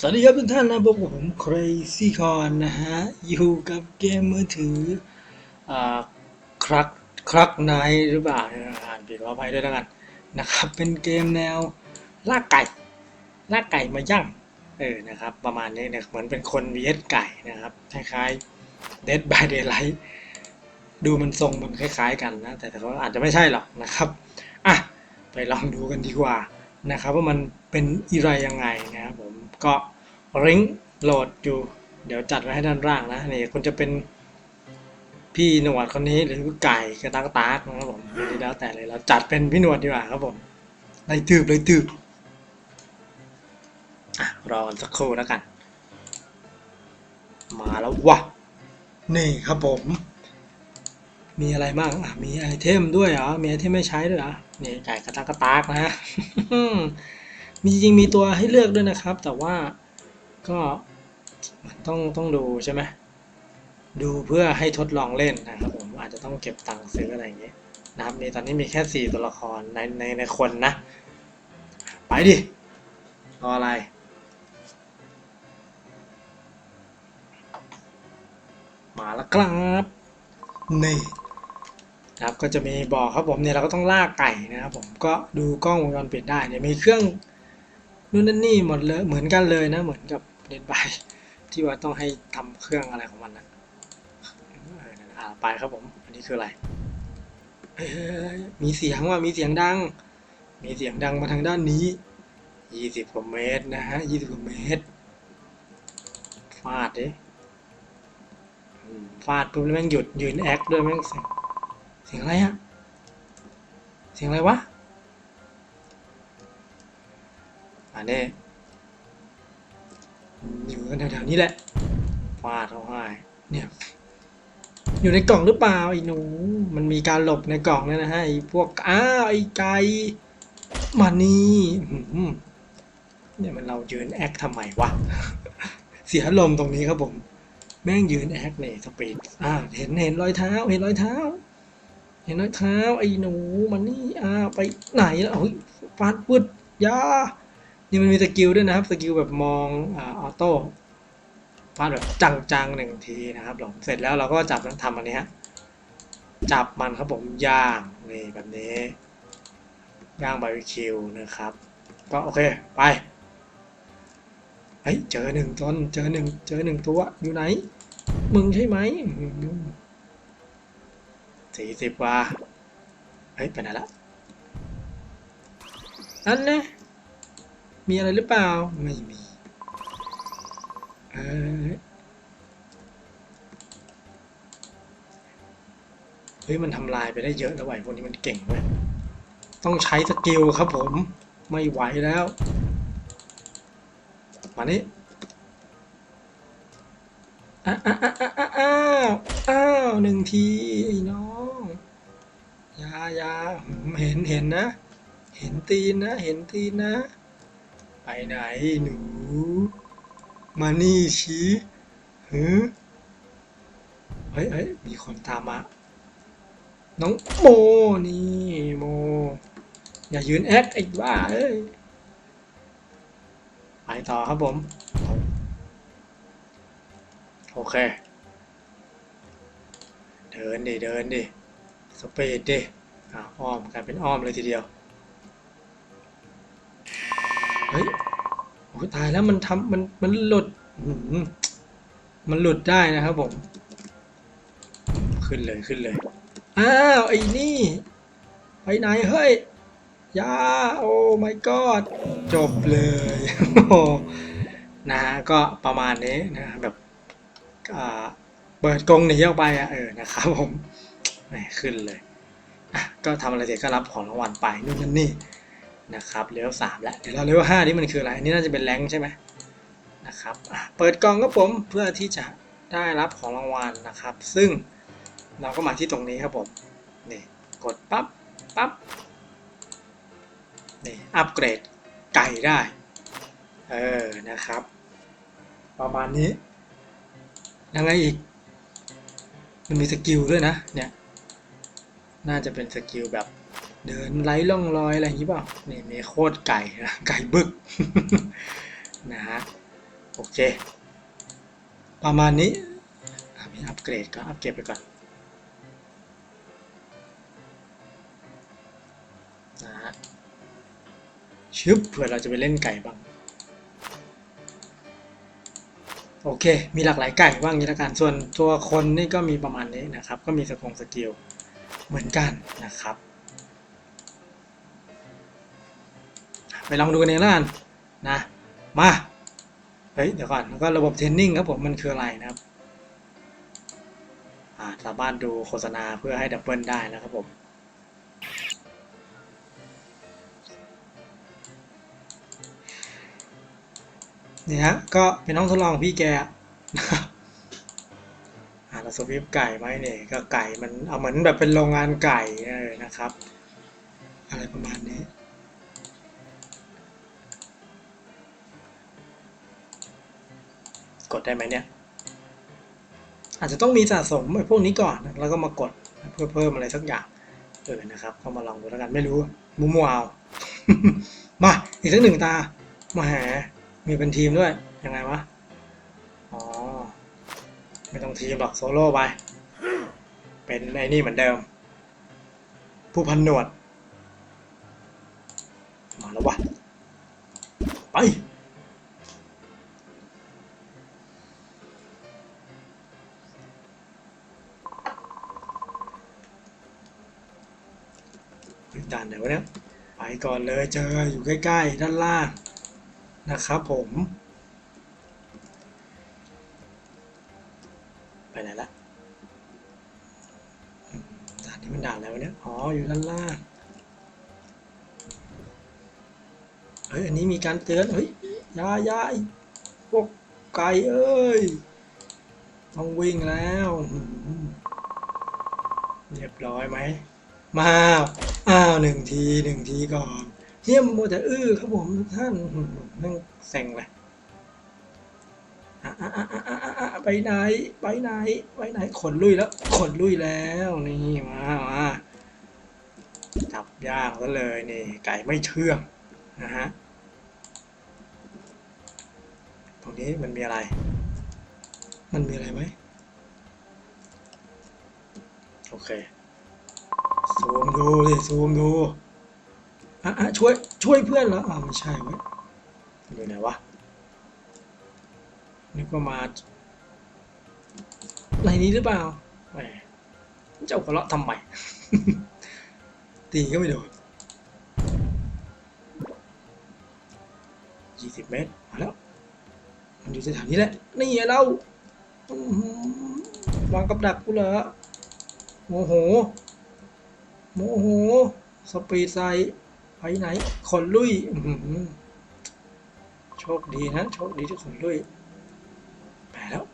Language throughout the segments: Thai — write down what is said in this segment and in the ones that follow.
สวัสดีครับทุกท่านนะพบกับผม Crazy Con นะฮะ อยู่กับเกมมือถืออ่าครักครักไนหรือเปล่าอ่านผิดขออภัยด้วยแล้วกันนะครับ เป็นเกมแนวล่าไก่ล่าไก่มาย่างเออนะครับ ประมาณนี้เนี่ยเหมือนเป็นคนเวียดไก่นะครับ คล้ายๆ Dead by Daylight ดูมันทรงมันคล้ายๆกันนะ แต่แต่ก็อาจจะไม่ใช่หรอกนะครับอะไปลองดูกันดีกว่านะครับ ว่ามันเป็นอะไรยังไงนะครับผม ก็ลิงก์โหลดอยู่ เดี๋ยวจัดไว้ให้ด้านล่างนะนี่คุณจะเป็นพี่หนวดคนนี้หรือไก่กระตักตากนะครับผมนนี้แล้วแต่เลยเราจัดเป็นพี่หนวดดีกว่าครับผมไล่ตืบไล่ตืบอะรอสักครู่แล้วกัน มาแล้ววะนี่ครับผม มีอะไรบ้างอะมีไอเทมด้วยเหรอมีไอเทมไม่ใช้ด้วยเหรอนี่ไก่กระตากกระตากนะฮะ มีจริงมีตัวให้เลือกด้วยนะครับ แต่ว่าก็มันต้องต้องดูใช่ไหมดูเพื่อให้ทดลองเล่นนะครับผมอาจจะต้องเก็บตังค์ซื้ออะไรอย่างเงี้ยนะครับมีตอนนี้มีแค่สี่ตัวละครในในในคนนะ ไปดิรออะไรมาแล้วครับนี่นะครับก็จะมีบอกครับผมเนี่ยเราก็ต้องล่าไก่นะครับผมก็ดูกล้องวงจรปิดได้เนี่ยมีเครื่อง นู่นนั่นนี่หมดเลยเหมือนกันเลยนะ เหมือนกับเดนบายที่ว่าต้องให้ทำเครื่องอะไรของมันนะอ่าไปครับผม อันนี้คืออะไร มีเสียงว่ามีเสียงดัง มีเสียงดังมาทางด้านนี้ยี่สิบกว่าเมตรนะฮะยี่สิบกว่าเมตรฟาดดิฟาดปุ๊บแล้วแม่งหยุดยืนแอคด้วยแม่งเสียงเสียงอะไรอะเสียงอะไรวะ อันนี้อยู่กันแถวๆนี้แหละฟาดเขาให้เนี่ย อยู่ในกล่องหรือเปล่าไอ้หนู มันมีการหลบในกล่องเนี่ยนะฮะไอ้พวก อ้าวไอ้ไก่มานี่อื้อหือเนี่ยมันเรายืนแอคทำไมวะ เสียลมณ์ตรงนี้ครับผม แม่งยืนแอคเนี่ยสปีดอ่าเห็นเห็นรอยเท้า เห็นรอยเท้า เห็นรอยเท้า ไอ้หนูมันนี่อ่าไปไหนแล้วเฮ้ยฟาดปึดอยา นี่มันมีสกิลด้วยนะครับ สกิลแบบมองออโต้ฟาดแบบจังๆหนึ่งทีนะครับผมเสร็จแล้วเราก็จับทำอันนี้ฮะจับมันครับผมย่างนี่แบบนี้ย่างบาร์บีคิวนะครับ ก็โอเคไปเฮ้ยเจอหนึ่งตนเจอหนึ่งเจอหนึ่งตัวอยู่ไหน มึงใช่ไหมสี่สิบว่าเฮ้ยไปไหนละนั่นนะ มีอะไรหรือเปล่า ไม่มีเออเฮ้ยมันทำลายไปได้เยอะแล้วไหวพวกนี้มันเก่งเว้ยต้องใช้สกิลครับผม ไม่ไหวแล้ว มานี่อ้าวอ้าวอ้าวหนึ่งทีไอ้น้องยายาเห็นเห็นนะ เห็นตีนนะ เห็นตีนนะ ไปไหนหนู มานี่ชี้เฮ้ยเฮ้ยมีคนตามมา น้องโมนี่โม อย่ายืนแอคไอ้บ้าเอ้ยไปต่อครับผม โอเค เดินดิ เดินดิ สเปดดิอ้อมกลายเป็นอ้อมเลยทีเดียว อ้ยตายแล้วมันทำมันมันหลุดอื้อหือมันหลุดได้นะครับผม ขึ้นเลยขึ้นเลย อ้าวไอ้นี่ ไปไหนเฮ้ยอยาโอ้ my god จบเลยโอ้โหนะฮะก็ประมาณนี้นะแบบอ่าเปิดกรงหนีออกไปอะเออนะครับผมแหมขึ้นเลยอะก็ทำอะไรเสร็จก็รับของรางวัลไปนู่นนั่นนี่ นะครับเลเวลสามแล้วเดี๋ยวเราเลเวลห้านี่มันคืออะไร อันนี้น่าจะเป็นแรงใช่ไหมนะครับเปิดกล่องครับผมเพื่อที่จะได้รับของรางวัลนะครับ ซึ่งเราก็มาที่ตรงนี้ครับผมนี่กดปั๊บปั๊บนี่อัปเกรดไก่ได้เออนะครับ ประมาณนี้ยังไงอีก มันมีสกิลด้วยนะเนี่ยน่าจะเป็นสกิลแบบ เดินไร้ล่องรอยอะไรอย่างนี้เปล่านี่มีโคตรไก่นะไก่บึกนะฮะโอเค ประมาณนี้อะมีอัปเกรดก็อัปเกรดไปก่อนนะฮะชึบเผื่อเราจะไปเล่นไก่บ้างโอเค มีหลากหลายไก่บ้างนี้ละกัน ส่วนตัวคนนี่ก็มีประมาณนี้นะครับ ก็มีสกงสกิลเหมือนกันนะครับ ไปลองดูกันเองแล้วกันนะมาเฮ้ยเดี๋ยวก่อนแล้วก็ระบบเทรนนิ่งครับผมมันคืออะไรนะครับอ่าสามารถดูโฆษณาเพื่อให้ดับเบิลได้นะครับผมนี่ฮะก็เป็นห้องทดลองพี่แกอ่าเราสวิปไก่ไหมเนี่ยก็ไก่มันเอาเหมือนแบบเป็นโรงงานไก่นะครับ อะไรประมาณนี้ กดได้ไหมเนี่ย อาจจะต้องมีสะสมไอ้พวกนี้ก่อน แล้วก็มากดเพื่อเพิ่มอะไรสักอย่าง เออ นะครับ ก็มาลองดูแล้วกัน ไม่รู้มัวมัวเอามา อีกสักหนึ่งตา มาหา มีเป็นทีมด้วย ยังไงวะ อ๋อ ไม่ต้องทีมหรอกโซโล่ไป เป็นไอ้นี่เหมือนเดิม ผู้พันหนวด มาแล้ววะ ไป ไหนวะเนี่ยไปก่อนเลยเจออยู่ใกล้ๆด้านล่างนะครับผม ไปไหนละด่านนี้มันด่านอะไรวเนี่ยอ๋ออยู่ด้านล่างเฮ้ยอันนี้มีการเตือนเฮ้ยยาอยาไอ้พวกไก่เอ้ยต้องวิ่งแล้วเรียบร้อยไหมมา อ้าวหนึ่งทีหนึ่งทีก่อนเฮียมโมวแต่อื้อครับผมทุกท่านนั่งเซ็งเลยอะอะอะอะอะอะไปไหนไปไหนไปไหนขนลุยแล้วขนลุยแล้วนี่มามาจับย่างซะเลยนี่ ไก่ไม่เชื่องนะฮะตรงนี้มันมีอะไร มันมีอะไรไหมโอเค ซูมดูดิซูมดูอะอะช่วยช่วยเพื่อนเหรออ่าไม่ใช่เว้ยอยู่ไหนวะนึกว่ามาในนี้หรือเปล่าแหมเจ้าหัวเราะทำไมตีก็ไม่โดนยี่สิบเมตรมาแล้ว มันอยู่แถวนี้แหละ นี่ไงเราวางกับดักกูเหรอโมโห โมโห สปีดไซไปไหน ขนลุยโชคดีนะ โชคดีที่ขนลุยไปแล้ว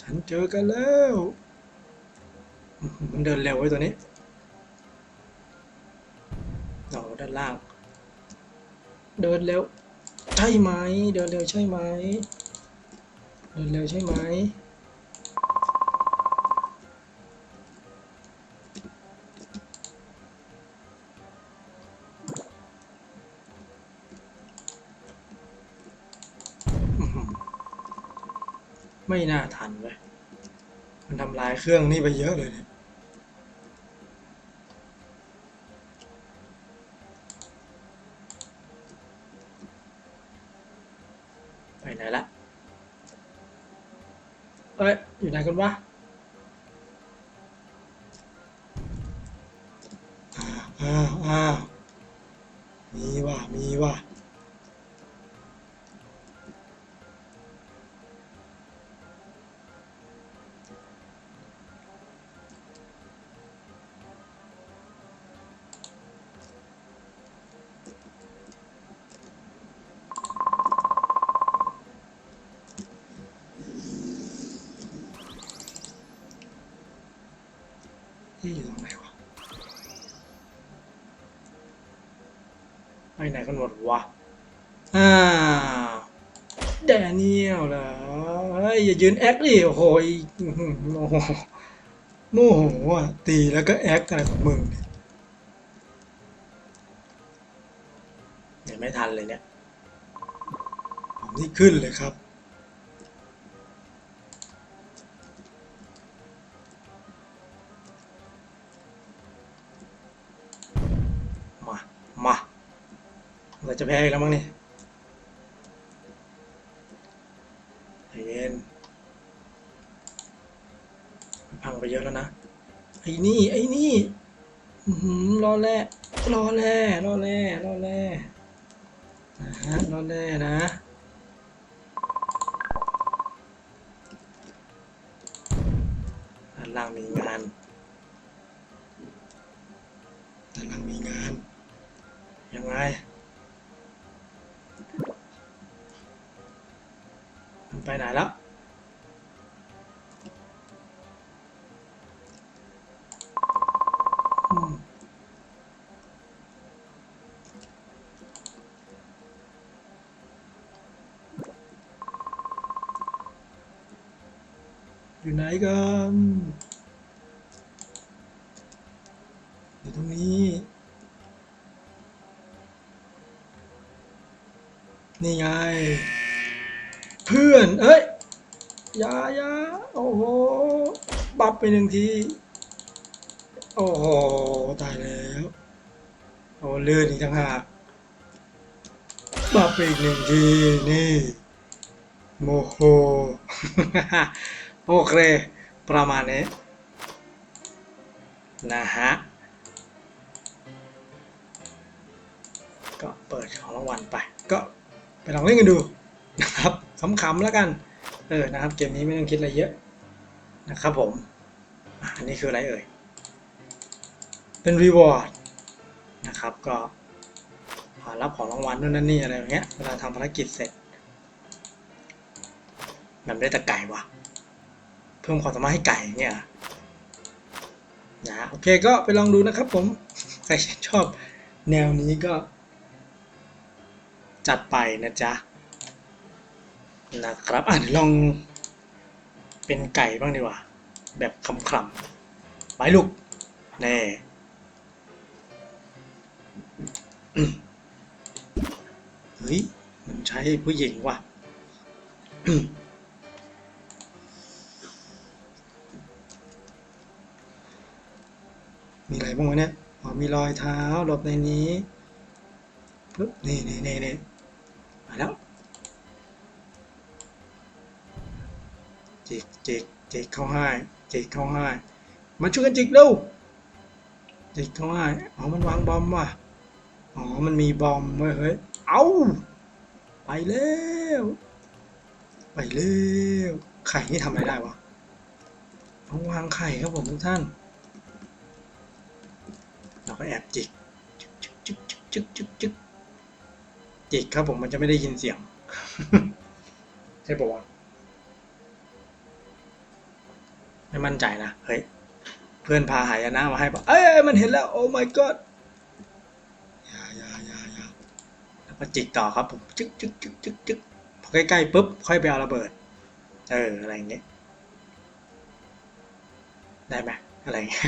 ฉันเจอกันแล้ว มันเดินเร็วไว้ตัวนี้เราด้านล่าง เดินเร็ว ใช่ไหม เดินเร็วใช่ไหม เดินเร็วใช่ไหม ไม่น่าทันเลยมันทำลายเครื่องนี่ไปเยอะเลยเนี่ยไปไหนละ เอ้ย อยู่ไหนกันวะ ที่อยู่ตรงไหนวะไปไหนกันหมดวะอ้าวแดเนียลเหรอเฮ้ยอย่ายืนแอคดิโอ้โหยอื้อหือโอ้โหโมโหอะตีแล้วก็แอคอะไรของมึงเนี่ยเดี๋ยวไม่ทันเลยเนี่ยนี่ขึ้นเลยครับ แพ้แล้วมั้งนี่ใจเย็นพังไปเยอะแล้วนะ ไอ้นี่ ไอ้นี่หือรอแร่รอแร่รอแร่รอแร่นะฮะรอแร่นะด้านล่างมีงาน ไปไหนแล้วอยู่ไหนกันอยู่ตรงนี้ นี่ไง นเอ้ยยายาโอ้โห บับไปหนึ่งที โอ้โห ตายแล้ว โอ้เลื่อนอีกต่างหากบับไปอีกหนึ่งที นี่ โมโห โอเค ประมาณนี้ นะฮะ ก็เปิดของรางวัลไป ก็ไปลองเล่นกันดูนะครับ ขำๆแล้วกันเออนะครับเกมนี้ไม่ต้องคิดอะไรเยอะนะครับผมอันนี้คืออะไรเอ่ยเป็นรีวอร์ดนะครับก็รับของรางวัลนู่นนั่นนี่อะไรอย่างเงี้ยเวลาทำภารกิจเสร็จมันได้แต่ไก่วะเพิ่มความสามารถให้ไก่เนี่ยนะโอเคก็ไปลองดูนะครับผมใครชอบแนวนี้ก็จัดไปนะจ๊ะ นะครับอะลองเป็นไก่บ้างดีกว่า แบบคำคำๆไปลูกแน่เฮ้ย มันใช้ผู้หญิงว่ะมมีอะไรบ้างวะเนี่ยอ๋อมีรอยเท้าหลบในนี้ปึ๊บนี่นี่นี่นี่มาแล้ว จิกจิกจิกเข้าให้จิกเข้าให้มาช่วยกันจิกเร็วจิกเข้าให้อ๋อมันวางบอมว่ะอ๋อมันมีบอมเฮ้ยเอาไปแล้วไปเร็วไข่นี่ทำอะไรได้วะต้องวางไข่ครับผมทุกท่าน เราก็แอบจิกจิกจิกจิกจิกจิกครับผมมันจะไม่ได้ยินเสียง ใช่ปะวะ ไม่มั่นใจนะเฮ้ยเพื่อนพาหายนะมาให้บอกเอ้ยเอ้ยมันเห็นแล้วโอ้ my god อย่าอย่าอย่าอย่าแล้วก็จิกต่อครับผมจึ๊กจึ๊กจึ๊กจึ๊กจึ๊กพอใกล้ๆปุ๊บค่อยไปเอาระเบิด เอออะไรอย่างเงี้ยได้ไหมอะไรอย่างเงี้ย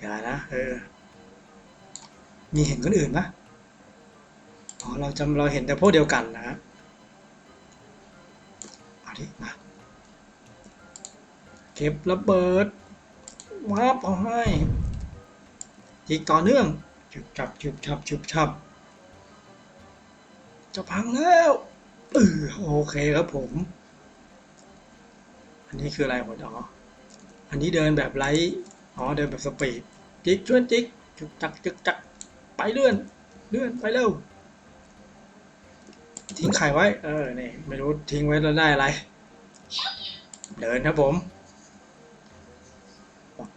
อย่านะเออมีเห็นคนอื่นปะอ๋อเราจำเราเห็นแต่พวกเดียวกันนะฮะเอาดิมา เก็บระเบิดวับเอาให้อีกต่อเนื่องชุบชับชุบชับชุบชับจะพังแล้วเออโอเคครับผม อันนี้คืออะไรหมดอ๋ออันนี้เดินแบบไร้อ๋อเดินแบบสปีดจิกชวนจิกจุกจักจุกจักไปเลื่อน เลื่อนไปเร็วทิ้งไข่ไว้ เออนี่ไม่รู้ทิ้งไว้แล้วได้อะไร เดินครับผม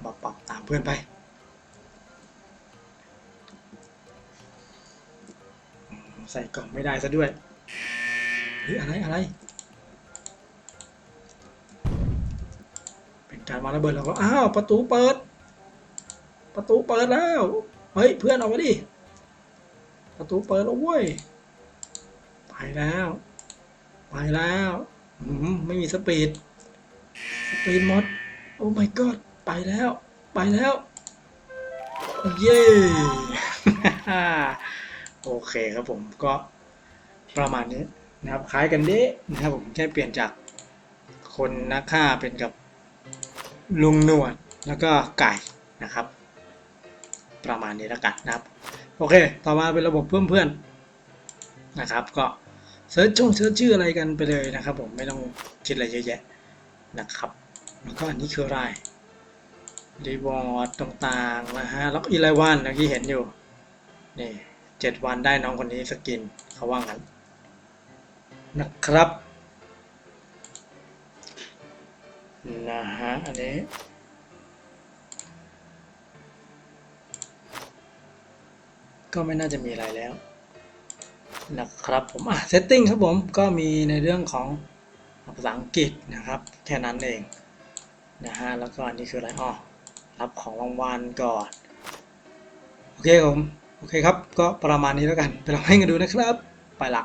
ปรับปับปับตามเพื่อนไปใส่กล่องไม่ได้ซะด้วยเฮ้ยอะไรอะไร เป็นการวางระเบิดแล้วก็อ้าวประตูเปิด ประตูเปิดแล้วเฮ้ยเพื่อนออกมาดิประตูเปิดแล้วเว้ยไปแล้วไปแล้วอืมไม่มีสปีดสปีดมดโอ้ my god ไปแล้ว ไปแล้ว เย้ โอเคครับผมก็ประมาณนี้นะครับคล้ายกันเด้นะครับผมแค่เปลี่ยนจากคนนักฆ่าเป็นกับลุงนวดแล้วก็ไก่นะครับ ประมาณนี้แล้วกันนะครับ โอเค ต่อมาเป็นระบบเพื่อนเพื่อนนะครับ ก็เซิร์ชช่องเซิร์ชชื่ออะไรกันไปเลยนะครับ ผมไม่ต้องคิดอะไรเยอะแยะนะครับ แล้วก็อันนี้คืออะไร รีวอร์ดต่างๆนะฮะแล้วก็อีไลวันเมื่อกี้เห็นอยู่นี่เจ็ดวันได้น้องคนนี้สกินเขาว่างั้นนะครับนะฮะอันนี้ก็ไม่น่าจะมีอะไรแล้วนะครับผมอะเซตติ้งครับผมก็มีในเรื่องของภาษาอังกฤษนะครับ แค่นั้นเองนะฮะแล้วก็อันนี้คืออะไรอ๋อ รับของรางวัลก่อน โอเคผม โอเคครับ ก็ประมาณนี้แล้วกัน ไปลองให้กันดูนะครับ ไปละ